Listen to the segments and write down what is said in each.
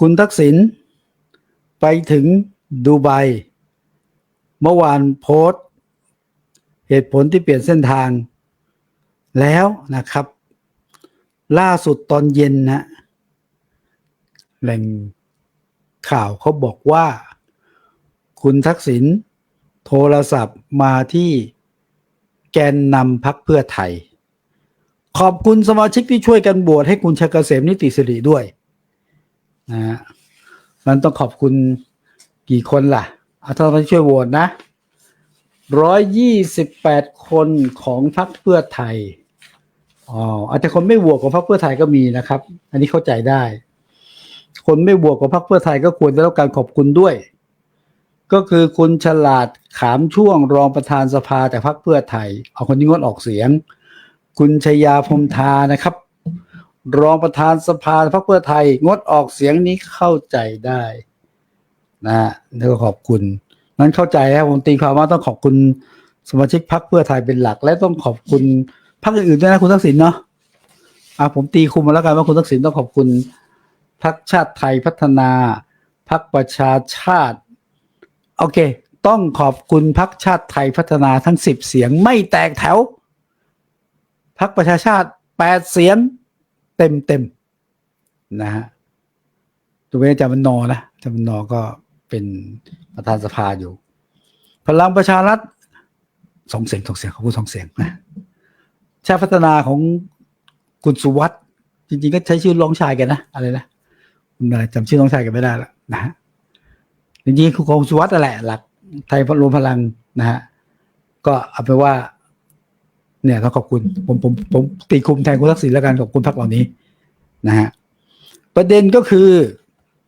คุณทักษิณไปถึงดูไบเมื่อวานโพสต์ เหตุผลที่เปลี่ยนเส้นทาง แล้วนะครับ ล่าสุดตอนเย็นนะแหล่งข่าวเขาบอกว่า คุณทักษิณโทรศัพท์มาที่แกนนำพักเพื่อไทย ขอบคุณสมาชิกที่ช่วยกันบวชให้คุณชัยเกษมนิติสิริด้วย นะฮะมันต้องขอบคุณกี่คนล่ะเอาท่านช่วยโหวตนะร้อยยี่สิบแปดคนของพรรคเพื่อไทยอ๋ออาจจะคนไม่โหวตของพรรคเพื่อไทยก็มีนะครับ อันนี้เข้าใจได้ คนไม่บวกกับพรรคเพื่อไทยก็ควรได้รับการขอบคุณด้วย ก็คือคุณฉลาดขามช่วงรองประธานสภาแต่พรรคเพื่อไทย เอาคนนี้งดออกเสียง คุณชยาพรมทานะครับ รองประธานสภาพรรคเพื่อไทย งดออกเสียงนี้เข้าใจได้นะฮะแล้วก็ขอบคุณนั้นเข้าใจครับผมตีความว่าต้องขอบคุณสมาชิกพรรคเพื่อไทยเป็นหลัก และต้องขอบคุณพรรคอื่นๆด้วยนะคุณทักษิณเนาะอะผมตีคุมมาแล้วกันว่าคุณทักษิณต้องขอบคุณพักชาติไทยพัฒนาพักประชาชาติ โอเค ต้องขอบคุณพักชาติไทยพัฒนาทั้งสิบเสียงไม่แตกแถวพักประชาชาติแปดเสียง เต็มเต็มนะฮะตัวเองจามันนอนะจามันนอก็เป็นประธานสภาอยู่ พลังประชารัฐสองเสียงสองเสียงเขาพูดสองเสียงนะชาติพัฒนาของคุณสุวัสด์จริง ๆ ก็ใช้ชื่อร้องชายกันนะอะไรนะคุณอะไรจำชื่อน้องชายกันไม่ได้ละนะฮะจริงๆคือของสุวัสด์นั่นแหละหลักไทยรวมพลังนะฮะก็เอาไปว่า เนี่ยต้องขอบคุณผมผมผมตีคุมแทนคุณทักษิณแล้วกันขอบคุณพรรคเหล่านี้นะฮะประเด็นก็คือ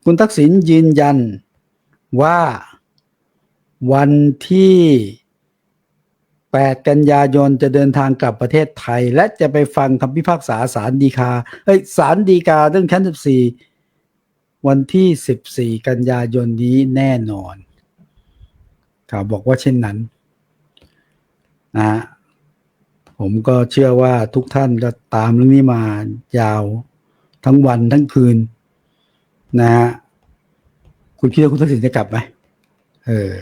คุณทักษิณยืนยันว่าวันที่ 8 กันยายนจะเดินทางกลับประเทศไทย และจะไปฟังคำพิพากษาศาลฎีกาเอ้ยศาลฎีกาเรื่องชั้น 14 วันที่ 14 กันยายนนี้แน่นอนข่าวบอกว่าเช่นนั้นนะฮะ ผมก็เชื่อว่าทุกท่านก็ตามเรื่องนี้มายาวทั้งวันทั้งคืน นะฮะคุณคิดว่าคุณทักษิณจะกลับไหมเออ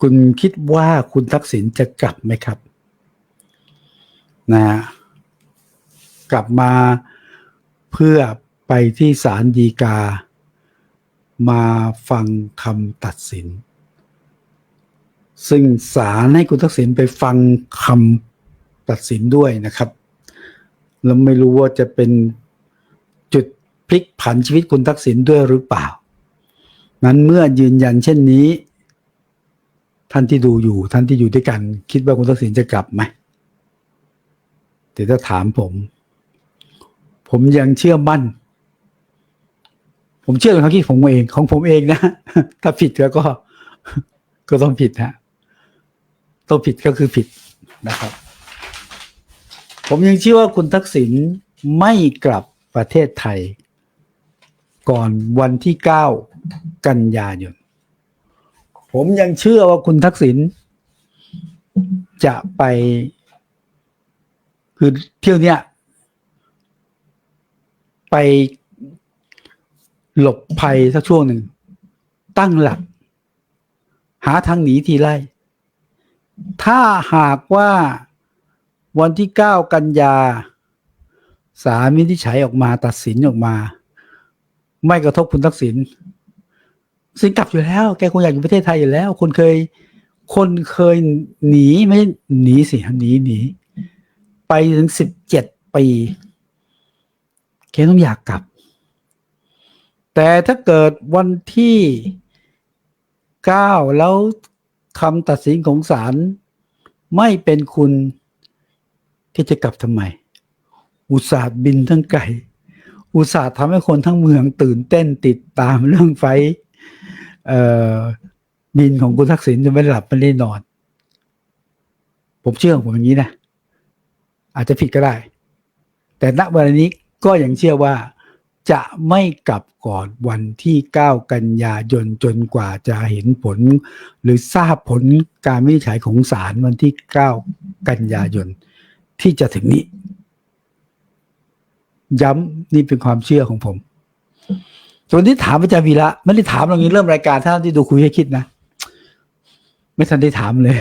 คุณคิดว่าคุณทักษิณจะกลับไหมครับ นะฮะกลับมาเพื่อไปที่ศาลฎีกา มาฟังคำตัดสิน ซึ่งศาลให้คุณทักษิณไปฟังคำ ตัดสินด้วยนะครับ แล้วไม่รู้ว่าจะเป็นจุดพลิกผันชีวิตคุณทักษิณด้วยหรือเปล่า นั้นเมื่อยืนยันเช่นนี้ ท่านที่ดูอยู่ท่านที่อยู่ด้วยกัน คิดว่าคุณทักษิณจะกลับไหมแต่ถ้าถามผม ผมยังเชื่อมั่น ผมเชื่อในความคิดของผมเองของผมเองนะ ถ้าผิดแล้วก็ก็ต้องผิดฮะต้องผิดก็คือผิดนะครับ ผมยังเชื่อว่าคุณทักษิณไม่กลับประเทศไทย ก่อนวันที่เก้ากันยายน ผมยังเชื่อว่าคุณทักษิณจะไป คือเที่ยวเนี้ย ไปหลบภัยสักช่วงหนึ่ง ตั้งหลัก หาทางหนีทีไล่ ถ้าหากว่า วันที่เก้ากันยาสารวินิจฉัยออกมาตัดสินออกมา ไม่กระทบคุณทักษิณสินกลับอยู่แล้ว แกคงอยากอยู่ประเทศไทยอยู่แล้ว คนเคย คนเคยหนีไม่หนีสิหนีหนีไปถึงสิบเจ็ดปีแกต้องอยากกลับ แต่ถ้าเกิดวันที่เก้าแล้วคำตัดสินของศาลไม่เป็นคุณ แกจะกลับทำไม อุตส่าห์บินทั้งไกลอุตส่าห์ทำให้คนทั้งเมืองตื่นเต้นติดตามเรื่องไฟบินของคุณทักษิณจะไม่หลับไม่ได้นอน ผมเชื่อผมอย่างนี้นะ อาจจะผิดก็ได้ แต่ณวันนี้ก็ยังเชื่อว่าจะไม่กลับก่อนวันที่ 9 กันยายนจนกว่าจะเห็นผล หรือทราบผลการวินิจฉัยของศาลวันที่ 9 กันยายน ที่จะถึงนี้ ย้ำนี่เป็นความเชื่อของผมส่วนที่ถามอาจารย์วีระไม่ได้ถามตรงนี้เริ่มรายการท่านที่ดูคุยให้คิดนะไม่ทันได้ถามเลย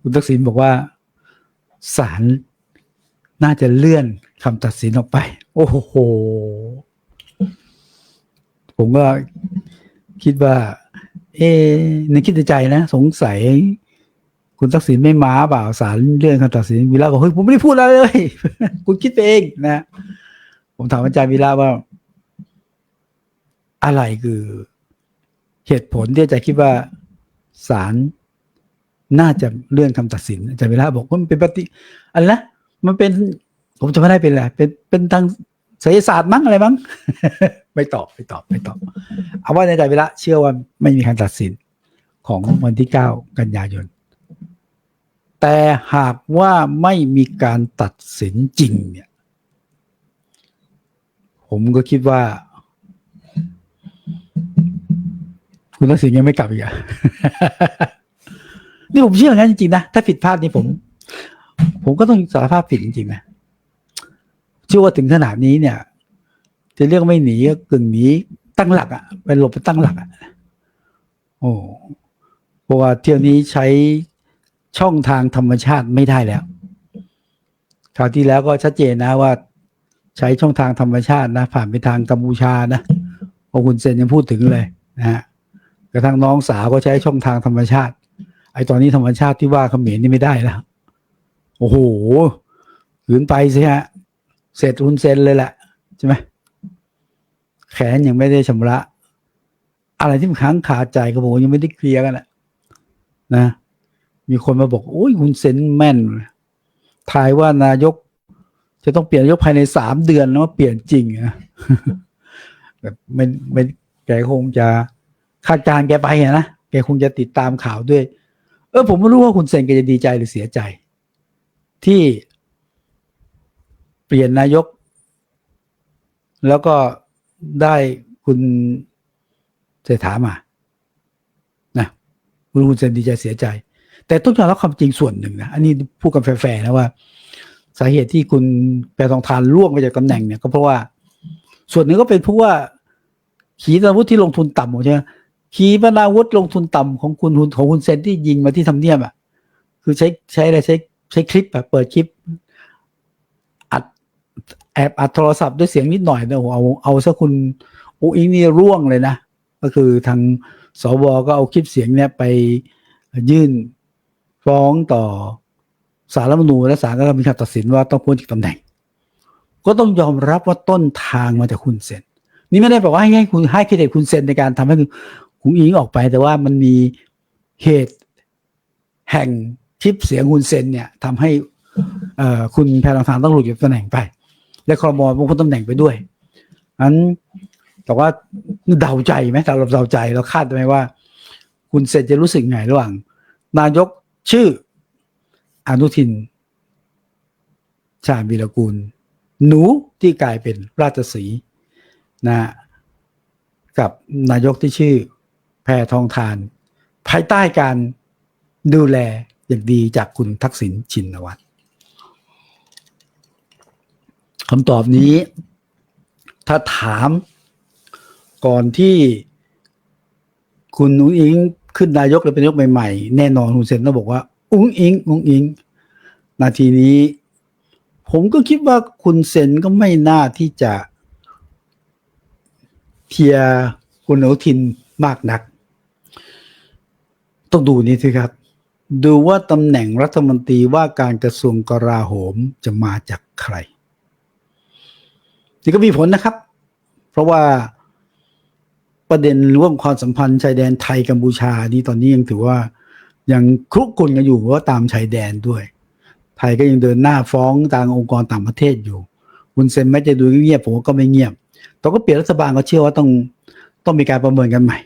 คุณทักษิณบอกว่าศาลน่าจะเลื่อนคำตัดสินออกไป โอ้โห ผมก็คิดว่า เอ๊ในคิดในใจนะ สงสัย คุณทักษิณไม่มาเปล่าศาลเลื่อนคำตัดสินวีระบอกเฮ้ยผมไม่ได้พูดอะไรเลย คุณคิดไปเองนะ ผมถามอาจารย์วีระว่า อะไรคือ เหตุผลที่อาจารย์คิดว่าศาลน่าจะเลื่อนคำตัดสินอาจารย์วีระบอกว่ามันเป็นปฏิอะไรนะมันเป็น ผมจะไม่ได้เป็นอะไรเป็นเป็นทางศิลศาสตร์มั้งอะไรมั้งไม่ตอบไม่ตอบไม่ตอบ เอาว่าในใจเวลาเชื่อว่าไม่มีการตัดสินของวันที่เก้ากันยายน แต่หากว่าไม่มีการตัดสินจริงเนี่ย ผมก็คิดว่า คุณทักษิณยังไม่กลับอีกอะนี่ผมเชื่ออย่างนั้นจริงๆนะ ถ้าผิดพลาดนี่ผม ผมก็ต้องสารภาพผิดจริงๆนะเชื่อว่าถึงขนาดนี้เนี่ย จะเรียกไม่หนีก็กึ่งหนีตั้งหลักอะไปหลบไปตั้งหลักอะโอ้เพราะว่าเที่ยวนี้ใช้ ช่องทางธรรมชาติไม่ได้แล้วคราวที่แล้วก็ชัดเจนนะว่า ใช้ช่องทางธรรมชาตินะ ผ่านไปทางกัมพูชานะพอคุณเซนยังพูดถึงเลยนะฮะกระทั่งน้องสาวก็ใช้ช่องทางธรรมชาติ ไอ้ตอนนี้ธรรมชาติที่ว่าเขมรนี่ไม่ได้แล้วโอ้โหขืนไปสิฮะเสร็จคุณเซนเลยแหละใช่ไหมแขนยังไม่ได้ชำระ อะไรที่มันค้างคาใจก็บอกยังไม่ได้เคลียร์กันแหละนะ มีคนมาบอกโอ้ยคุณเซนแม่นทายว่านายก จะต้องเปลี่ยนนายกภายในสามเดือนนะว่าเปลี่ยนจริงนะแบบไม่ไม่แกคงจะคาดการแกไปอะนะแกคงจะติดตามข่าวด้วย เออผมไม่รู้ว่าคุณเซนแกจะดีใจหรือเสียใจ ที่เปลี่ยนนายก แล้วก็ได้คุณเศรษฐามานะคุณคุณเซนดีใจเสียใจ แต่ต้องยอมรับความจริงส่วนหนึ่งนะ อันนี้พูดกันแฟร์ๆนะว่า สาเหตุที่คุณแปรทองทานล่วงไปจากตำแหน่งเนี่ยก็เพราะว่า ส่วนหนึ่งก็เป็นเพราะว่า ขีปนาวุธที่ลงทุนต่ำใช่ไหมขีปนาวุธลงทุนต่ำของคุณของคุณเซนที่ยิงมาที่ทำเนียบอะ คือใช้ใช้อะไรใช้ใช้คลิปอะเปิดคลิป อัดแอบอัดโทรศัพท์ด้วยเสียงนิดหน่อยนะเอาเอาซะคุณอุ้งนี่ร่วงเลยนะ ก็คือทางสวก็เอาคลิปเสียงเนี่ยไปยื่น ฟ้องต่อสารรัฐมนูญและศาลก็มีคำตัดสินว่าต้องพ้นจากตำแหน่ง ก็ต้องยอมรับว่าต้นทางมาจากคุณเซนนี่ไม่ได้บอกว่าให้ให้คุณให้เครดิตคุณเซนในการทำให้คุณอิงออกไป แต่ว่ามันมีเหตุแห่งคลิปเสียงคุณเซนเนี่ยทำให้เออคุณแพรทองทานต้องหลุดจากตำแหน่งไป และครมบางคนตำแหน่งไปด้วยอันแต่ว่าเดาใจไหมเราเดาใจเราคาดไหมว่า คุณเซนจะรู้สึกไงระหว่าง นายก ชื่อ อนุทิน ชาญวีรกูล หนูที่กลายเป็นราชสีนะกับนายกที่ชื่อแพทองทาน ภายใต้การดูแลอย่างดีจากคุณทักษิณชินวัตรคำตอบนี้ ถ้าถามก่อนที่คุณอุ้งอิง ขึ้นนายกหรือเป็นนายกใหม่ๆ แน่นอนคุณเซนต้องบอกว่า อุ้งอิง อุ้งอิง นาทีนี้ ผมก็คิดว่าคุณเซนก็ไม่น่าที่จะเทียร์คุณอนุทินมากนัก ต้องดูนี้สิครับ ดูว่าตำแหน่งรัฐมนตรีว่าการกระทรวงกลาโหมจะมาจากใครนี่ก็มีผลนะครับ เพราะว่า ประเด็นร่วมความสัมพันธ์ชายแดนไทยกัมพูชานี่ตอนนี้ยังถือว่ายังครุกรุ่นกันอยู่เพราะว่าตามชายแดนด้วย ไทยก็ยังเดินหน้าฟ้องทางองค์กรต่างประเทศอยู่คุณเซนแม้จะดูเงียบผมก็ไม่เงียบแต่ก็เปลี่ยนรัฐบาลก็เชื่อว่าต้องต้องมีการประเมินกันใหม่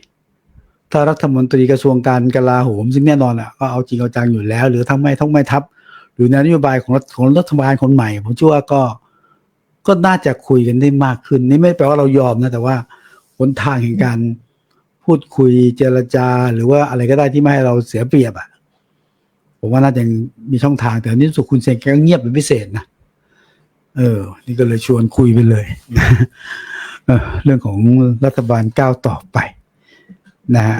ถ้ารัฐมนตรีกระทรวงการกลาโหมซึ่งแน่นอนอะก็เอาจริงเอาจังอยู่แล้ว หรือทั้งไม่ทั้งไม่ทับ หรือในนโยบายของรัฐของรัฐบาลคนใหม่ ผมเชื่อว่าก็ก็น่าจะคุยกันได้มากขึ้น นี่ไม่แปลว่าเรายอมนะแต่ว่า หนทางแห่งการพูดคุยเจรจา หรือว่าอะไรก็ได้ที่ไม่ให้เราเสียเปรียบอะผมว่าน่าจะมีช่องทางแต่นี่สุคุณเซนแกก็เงียบเป็นพิเศษนะเออ นี่ก็เลยชวนคุยไปเลยเอ่อเรื่องของรัฐบาลก้าวต่อไปนะฮะ